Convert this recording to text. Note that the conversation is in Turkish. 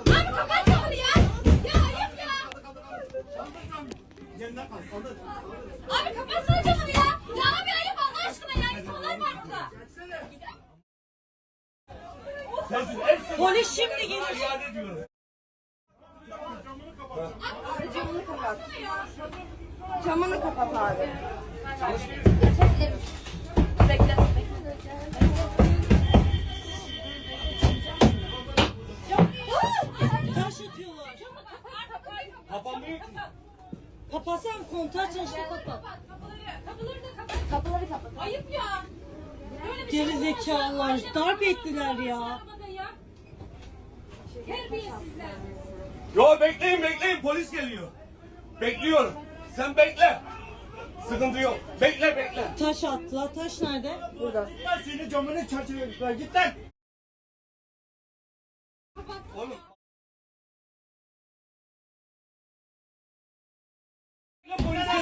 Abi kapat kapını ya. Ya ayıp ya. Abi kapatsana camını ya. Abi ayıp Allah aşkına ya. İnsanlar var burada. Polis şimdi gelir. Camını kapat. Camını kapat abi. Kapanmıyor ki. Kapatsan kontağı çalıştı kapat. Kapıları da kapat. Kapıları kapat. Ayıp ya. Böyle bir Geri zekalılar. Darp ettiler ya. arabada ya. Terbiyesizler. Yo bekleyin bekleyin polis geliyor. Bekliyorum. Sen bekle. Sıkıntı yok. Bekle bekle. Taş attılar. Taş nerede? Burada. Ben senin camını çerçeve git lan. Oğlum.